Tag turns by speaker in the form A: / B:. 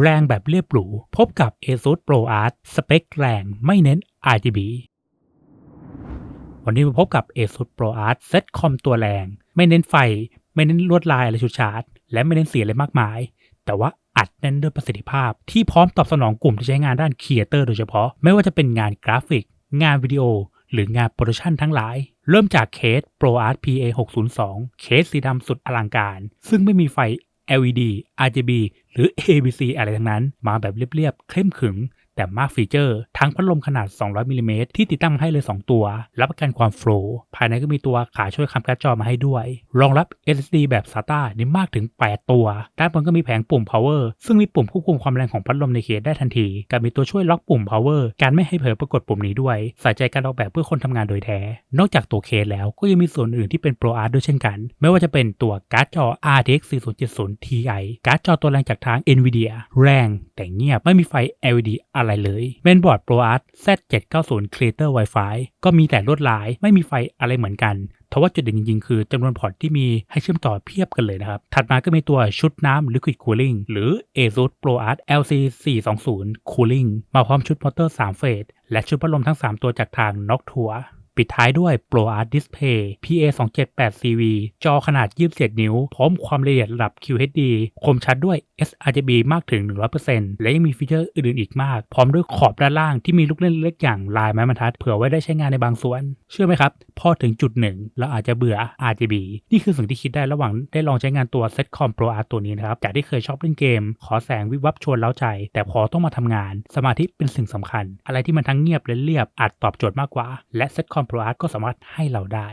A: แรงแบบเรียบหรู พบกับ ASUS Pro Art สเปคแรงไม่เน้น RGB วันนี้มาพบกับ ASUS Pro Art เซตคอมตัวแรง ไม่เน้นไฟ ไม่เน้นลวดลายอะไรชุดชาร์จ และไม่เน้นเสียงอะไรมากมาย แต่ว่าอัดแน่นด้วยประสิทธิภาพ ที่พร้อมตอบสนองกลุ่มที่ใช้งานด้านครีเอเตอร์โดยเฉพาะ ไม่ว่าจะเป็นงานกราฟิก งานวิดีโอ หรืองานโปรดักชันทั้งหลาย เริ่มจากเคส ProArt PA 602 เคสสีดำสุดอลังการ ซึ่งไม่มีไฟ LED RGB หรือ ABC อะไรทั้งนั้น มาแบบเรียบๆเข้มขึง แต่มากฟีเจอร์ทั้งพัดลมขนาด 200มิลลิเมตรที่ติดตั้งมาให้เลย 2 ตัว รับประกันความโฟล์ภายในก็มีตัวขาช่วยคำการ์ดจอมาให้ด้วย รองรับ SSD แบบ SATA นี่มากถึง 8 ตัวด้านบนก็มีแผงปุ่ม power ซึ่งมีปุ่มควบคุมความแรงของพัดลมในเคสได้ทันทีกับมีตัวช่วยล็อกปุ่ม power การไม่ให้เผลอปรากฏปุ่มนี้ด้วย ใส่ใจการออกแบบเพื่อคนทำงานโดยแท้ นอกจากตัวเคสแล้วก็ยังมีส่วนอื่นที่เป็น Pro Art ด้วยเช่นกัน ไม่ว่าจะเป็นตัวการ์ดจอ RTX 4070 Ti การ์ดจอตัวแรงจากทาง Nvidia แรงแต่เงียบไม่มีไฟ LED อะไรเลยเมนบอร์ด ProArt Z790 Creator Wi-Fi ก็มีแต่ลวดลายไม่มีไฟอะไรเหมือนกันทว่าจุดเด่นจริงๆ คือจำนวนพอร์ตที่มีให้เชื่อมต่อเพียบกันเลยนะครับ ถัดมาก็มีตัวชุดน้ำ Liquid Cooling หรือ ASUS ProArt LC420 Cooling มาพร้อมชุดมอเตอร์ 3 เฟส และชุดพัดลมทั้ง 3 ตัวจากทาง Noctua ปิดท้ายด้วย Pro Art Display PA 278 CV จอขนาด 27 นิ้ว พร้อมความละเอียดระดับ QHD คมชัดด้วย sRGB มากถึง 100%และยังมีฟีเจอร์อื่นๆอีกมาก พร้อมด้วยขอบด้านล่างที่มีลูกเล่นเล็กอย่างลายไม้บรรทัดเผื่อไว้ได้ใช้งานในบางส่วน เชื่อไหมครับ พอถึงจุดหนึ่งเราอาจจะเบื่อ RGB นี่คือสิ่งที่คิดได้ระหว่างได้ลองใช้งานตัว Setcom Pro Art ตัวนี้นะครับ จากที่เคยชอบเล่นเกม ขอแสงวิบวับชวนเล้าใจ แต่พอต้องมาทำงาน สมาธิเป็นสิ่งสำคัญ อะไรที่มันทั้งเงียบและเรียบอาจตอบโจทย์มากกว่า และ Setcom โปรอาร์ตก็สามารถให้เราได้